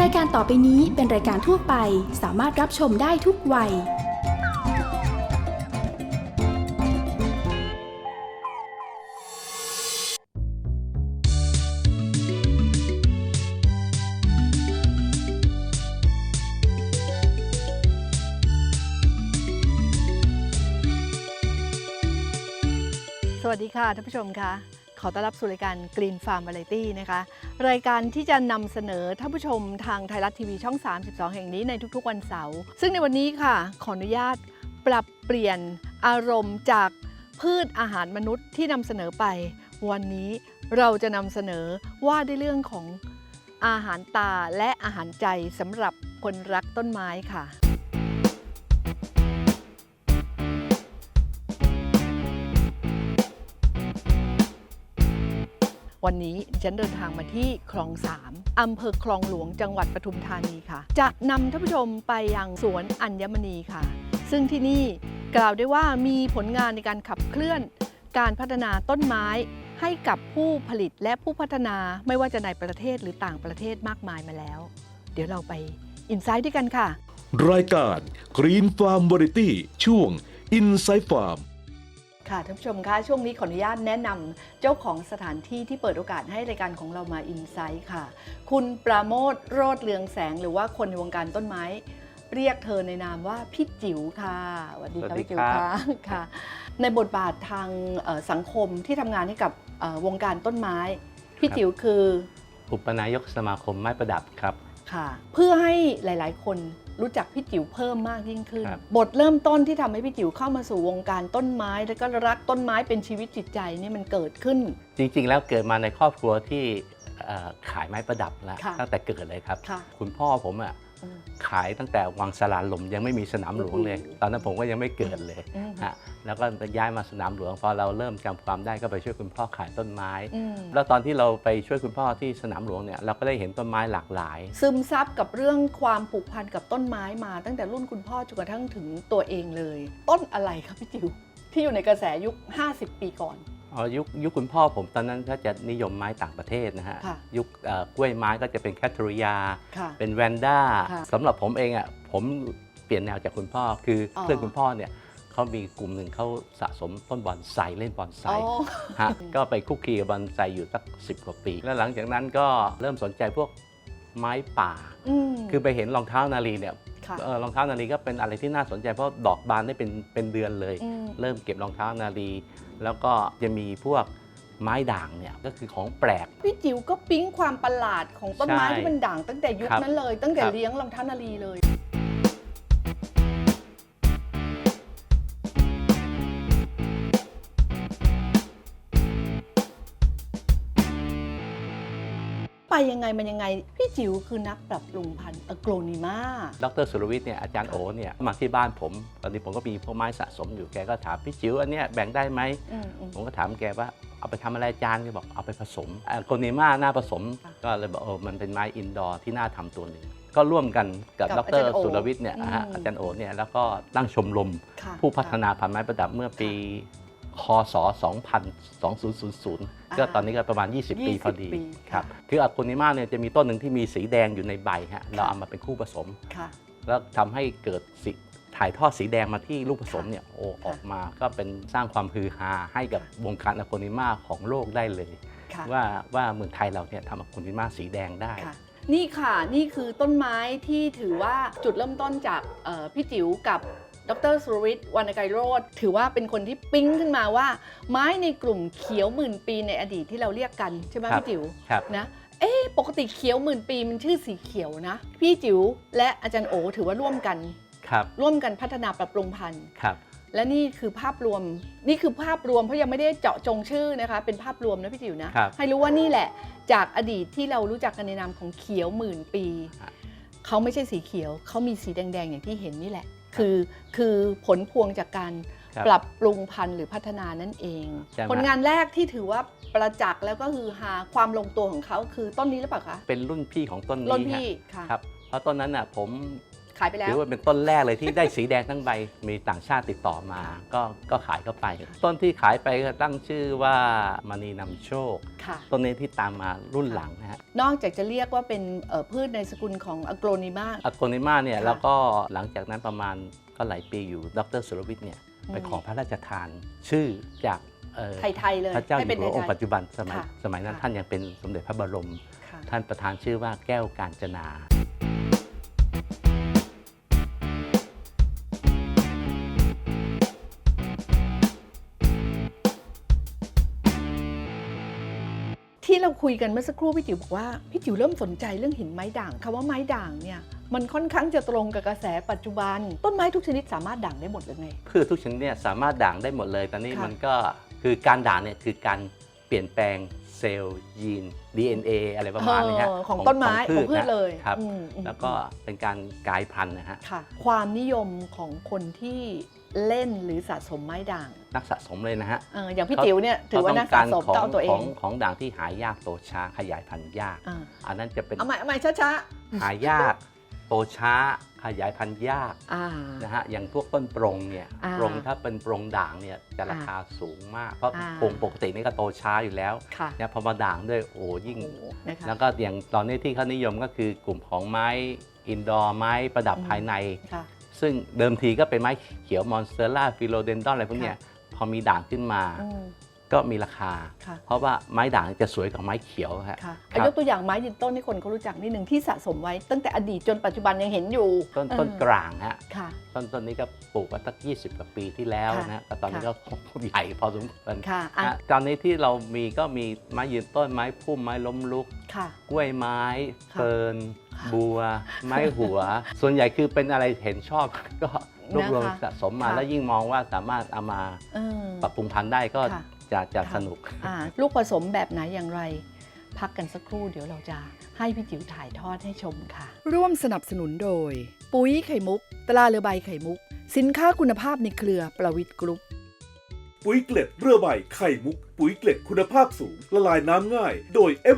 รายการต่อไปนี้เป็นรายการทั่วไปสามารถรับชมได้ทุกวัย สวัสดีค่ะท่านผู้ชมค่ะ ขอต้อนรับสู่รายการ Green Farm Variety นะคะ รายการที่จะนำเสนอท่านผู้ชมทางไทยรัฐทีวีช่อง 32 แห่งนี้ในทุกๆ วันเสาร์ ซึ่งในวันนี้ค่ะ ขออนุญาตปรับเปลี่ยนอารมณ์จากพืชอาหารมนุษย์ที่นำเสนอไป วันนี้เราจะนำเสนอว่าด้วยเรื่องของอาหารตาและอาหารใจสำหรับคนรักต้นไม้ค่ะ วันนี้ฉันเดินทางมาที่คลองสามอำเภอคลองหลวงจังหวัดปทุมธานีค่ะ จะนำท่านผู้ชมไปยังสวนอัญมณีค่ะ ซึ่งที่นี่กล่าวได้ว่ามีผลงานในการขับเคลื่อน การพัฒนาต้นไม้ให้กับผู้ผลิตและผู้พัฒนาไม่ว่าจะในประเทศหรือต่างประเทศมากมายมาแล้ว เดี๋ยวเราไปอินไซต์ด้วยกันค่ะ รายการ Green Farm Variety ช่วง Inside Farm ค่ะท่านผู้ชมคะช่วงนี้ขออนุญาตแนะนำเจ้าของสถานที่ที่เปิดโอกาสให้รายการของเรามาอินไซต์ค่ะ คุณปราโมทโรดเรืองแสงหรือว่าคนในวงการต้นไม้ เรียกเธอในนามว่าพี่จิ๋วค่ะสวัสดีค่ะสวัสดีพี่จิ๋วครัค่ะบค่ะ ในบทบาททางเอ่อสังคมที่ทำงานให้กับเอ่อวงการต้นไม้ พี่จิ๋วคือ อุปนายกสมาคมไม้ประดับครับค่ะ เพื่อให้หลาย ๆ คน รู้จักพี่จิ๋วเพิ่มมากยิ่งขึ้น ครับ บทเริ่มต้นที่ทำให้พี่จิ๋วเข้ามาสู่วงการต้นไม้ แล้วก็รักต้นไม้เป็นชีวิตจิตใจนี่มันเกิดขึ้น จริงๆ แล้วเกิดมาในครอบครัวที่เอ่อขายไม้ประดับแล้วค่ะตั้งแต่เกิดเลยครับ ค่ะ คุณพ่อผมอะอืม ขายตั้งแต่วังสลานลมยังไม่มีสนามหลวงเลยโอ้โหตอนนั้นผมก็ยังไม่เกิดเลยอืมฮะแล้วก็ย้ายมาสนามหลวงพอเราเริ่มจำความได้ก็ไปช่วยคุณพ่อขายต้นไม้อืมแล้วตอนที่เราไปช่วยคุณพ่อที่สนามหลวงเนี่ยเราก็ได้เห็นต้นไม้หลากหลาย ซึมซับกับเรื่องความผูกพันกับต้นไม้มา ตั้งแต่รุ่นคุณพ่อจนกระทั่งถึงตัวเองเลย ต้นอะไรครับพี่จิ๋วที่อยู่ในกระแสยุค 50 ปีก่อน อ๋อยุคยุคคุณพ่อผมตอนนั้นก็จะนิยมไม้ต่างประเทศนะฮะ ค่ะยุคเอ่อกล้วยไม้ก็จะเป็นแคทริยา ค่ะเป็นแวนด้าค่ะสำหรับผมเองอะผมเปลี่ยนแนวจากคุณพ่อคือออ เพื่อนคุณพ่อเนี่ยเขามีกลุ่มหนึ่งเขาสะสมต้นบอนไซเล่นบอนไซอ๋อฮะก็ไปคุกคีกับบอนไซอยู่สักสิบกว่าปี แล้วหลังจากนั้นก็เริ่มสนใจพวกไม้ป่า อืมคือไปเห็นรองเท้านาลีเนี่ยค่ะเออรองเท้านาลีก็เป็นอะไรที่น่าสนใจเพราะดอกบานได้เป็นเป็นเดือนเลยอืมเริ่มเก็บรองเท้านาลี แล้วก็จะมีพวกไม้ด่างเนี่ยก็คือของแปลก พี่จิ๋วก็ปิ๊งความประหลาดของต้นไม้ใช่ที่มันด่างตั้งแต่ยุคครับนั้นเลย ตั้งแต่ครับ เลี้ยงรองเท้านาลีเลย ไปยังไงมันยังไง พี่จิ๋วคือนักปรับปรุงพันธุ์อโกรนิมาดรสุรวิทย์เนี่ยอาจารย์โอเนี่ยมาที่บ้านผมตอนนี้ผมก็มีพวกไม้สะสมอยู่แกก็ถามพี่จิ๋วอันเนี้ยแบ่งได้ไหม อืมอืม ผมก็ถามแกว่าเอาไปทำอะไรอาจารย์แกบอกเอาไปผสมโกนิมาหน้าผสม ค่ะก็เลยบอกเออมันเป็นไม้อินดอร์ที่น่าทำตัวหนึ่งก็ร่วมกันกับกัดบอาจารรย์โอสุรวิทย์เนี่ยอืมนะฮะอาจารย์โอเนี่ยแล้วก็ตั้งชมรมค่ะผู้พัฒนาพันธุ์ไม้ประดับเมื่อปี คศ2000 2000 ก็ตอนนี้ก็ประมาณ 20 ปีพอดีปีครับค่ะคืออะโกนิมาเนี่ยจะมีต้นหนึ่งที่มีสีแดงอยู่ในใบฮะเราเอามาเป็นคู่ผสม ค่ะ แล้วทำให้เกิดสีถ่ายทอดสีแดงมาที่ลูกผสมค่ะเนี่ยโอ้ค่ะออกมาก็เป็นสร้างความฮือฮาให้กับวงการอะโกนิมาของโลกได้เลย ค่ะว่าว่าเมืองไทยเราเนี่ยทำอะโกนิมาสีแดงได้ ค่ะ นี่ค่ะ นี่คือต้นไม้ที่ถือว่าจุดเริ่มต้นจากเอ่อพี่จิ๋วกับ ดรสุรวิทย์วรรณไกรโรธถือว่าเป็นคนที่ปิ๊งขึ้นมาว่า ไม้ในกลุ่มเขียวหมื่นปีในอดีตที่เราเรียกกันใช่ไหมครับพี่จิ๋วครับนะเอ๊ะปกติเขียวหมื่นปีมันชื่อสีเขียวนะ พี่จิ๋วและอาจารย์โอถือว่าร่วมกันครับร่วมกันพัฒนาปรับปรุงพันธุ์ครับและนี่คือภาพรวมนี่คือภาพรวมเพราะยังไม่ได้เจาะจงชื่อนะคะ เป็นภาพรวมนะพี่จิ๋วนะครับให้รู้ว่านี่แหละ จากอดีตที่เรารู้จักกันในนามของเขียวหมื่นปีครับเขาไม่ใช่สีเขียว เขามีสีแดง ๆ อย่างที่เห็นนี่แหละ คือคือผลพวงจากการครับปรับปรุงพันธุ์หรือพัฒนานั่นเองใช่ไหมผลงานแรกที่ถือว่าประจักษ์แล้วก็คือหาความลงตัวของเขาคือต้นนี้หรือเปล่าคะ เป็นรุ่นพี่ของต้นต้นนี้ฮะพี่ค่ะครับเพราะต้นนั้นน่ะผม ขายไปแล้ว ถือว่าเป็นต้นแรกเลยที่ได้สีแดงทั้งใบ มีต่างชาติติดต่อมา ก็ก็ขายเข้าไป ต้นที่ขายไปก็ตั้งชื่อว่ามณีนำโชค ค่ะ ต้นนี้ที่ตามมารุ่นหลังนะฮะนอกจากจะเรียกว่าเป็นเอ่อพืชในสกุลของอโกรนิมาอโกนิมาเนี่ยค่ะแล้วก็หลังจากนั้นประมาณก็หลายปีอยู่ดรสุรวิทย์เนี่ยอืมไปขอพระราชทานชื่อจากเอ่อไทยๆเลยพระเจ้าอให้ยู่เป็นหัวองไทค์ยปัจจุบันสมัยค่ะสมัยนั้นค่ะ ท่านยังเป็นสมเด็จพระบรมๆค่ะ ท่านประธานชื่อว่าแก้วกาญจนา เราคุยกันเมื่อสักครู่พี่จิ๋วบอกว่าพี่จิ๋วเริ่มสนใจเรื่องหินไม้ด่างคำว่าไม้ด่างเนี่ยมันค่อนข้างจะตรงกับกระแสปัจจุบัน ต้นไม้ทุกชนิดสามารถด่างได้หมดเลยไง พืชทุกชนิดเนี่ยสามารถด่างได้หมดเลยตอนนี้ค่ะ มันก็คือการด่างเนี่ยคือการเปลี่ยนแปลงเซลล์ยีน DNA อะไรประมาณนี้ฮะเออของต้นไม้ของพืชนะเลยครับ อืมอืมแล้วก็เป็นการกลายพันธุ์นะฮะ ค่ะ ความนิยมของคนที่ เล่นหรือสะสมไม้ด่างนักสะสมเลยนะฮะเอออย่างพี่จิ๋วเนี่ยถือว่านักสะสมขก็องเอาตัวเอของงของด่างที่หายากโตช้าขยายพันธุ์ยากอ่าอันนั้นจะเป็นเอาใหม่เอาใหม่ช้าหายากโตช้าขยายพันธุ์ยากๆอ่านะฮะอย่างพวกต้นปรงเนี่ยอ่าปรงถ้าเป็นปรงด่างเนี่ยจะราคาสูงมาก เพราะอ่าปรงปกตินี่ก็โตช้าอยู่แล้วค่ะเนี่ยพอมาด่างด้วยโอ้ยิ่งโอ้โหนะคะแล้วก็อย่างตอนนี้ที่เขานิยมก็คือกลุ่มของไม้อินดอร์ไม้ประดับอืมภายในค่ะ ซึ่งเดิมทีก็เป็นไม้เขียวมอนสเตอร่าฟิโลเดนดอนอะไรพวกเนี้ยพอมีด่างขึ้นมาอืม ก็มีราคา ค่ะเพราะว่าไม้ด่างจะสวยกว่าไม้เขียวฮะค่ะครับยกตัวอย่างไม้ยืนต้นที่คนเขารู้จักนิดหนึ่งที่สะสมไว้ ตั้งแต่อดีตจนปัจจุบันยังเห็นอยู่ต้นเออต้นกลางฮะค่ะ ต้นต้นนี้ก็ปลูกมาตั้ง20 กว่าปีที่แล้วค่ะนะฮะแต่ตอนนี้ค่ะก็ใหญ่พอสมควรค่ะอะฮะตอนนี้ที่เรามีก็มีไม้ยืนต้นไม้พุ่มไม้ล้มลุก ค่ะ กล้วยไม้ค่ะ เฟิร์นค่ะ บัว ไม้หัว ส่วนใหญ่คือเป็นอะไรเห็นชอบก็รวบรวมนะคะสะสมมา ค่ะ แล้วยิ่งมองว่าสามารถเอามาเออ ปรับปรุงพันธุ์ได้ก็ค่ะ จะจะค่ะสนุก อ่าลูกผสมแบบไหนอย่างไร พักกันสักครู่เดี๋ยวเราจะให้พี่จิ๋วถ่ายทอดให้ชมค่ะ ร่วมสนับสนุนโดย ปุ๋ยไข่มุก ตราเรือใบไข่มุก สินค้าคุณภาพในเครือประวิทย์กรุ๊ป ปุ๋ยเกล็ดเรือใบไข่มุก ปุ๋ยเกล็ดคุณภาพสูง ละลายน้ำง่าย โดยเอ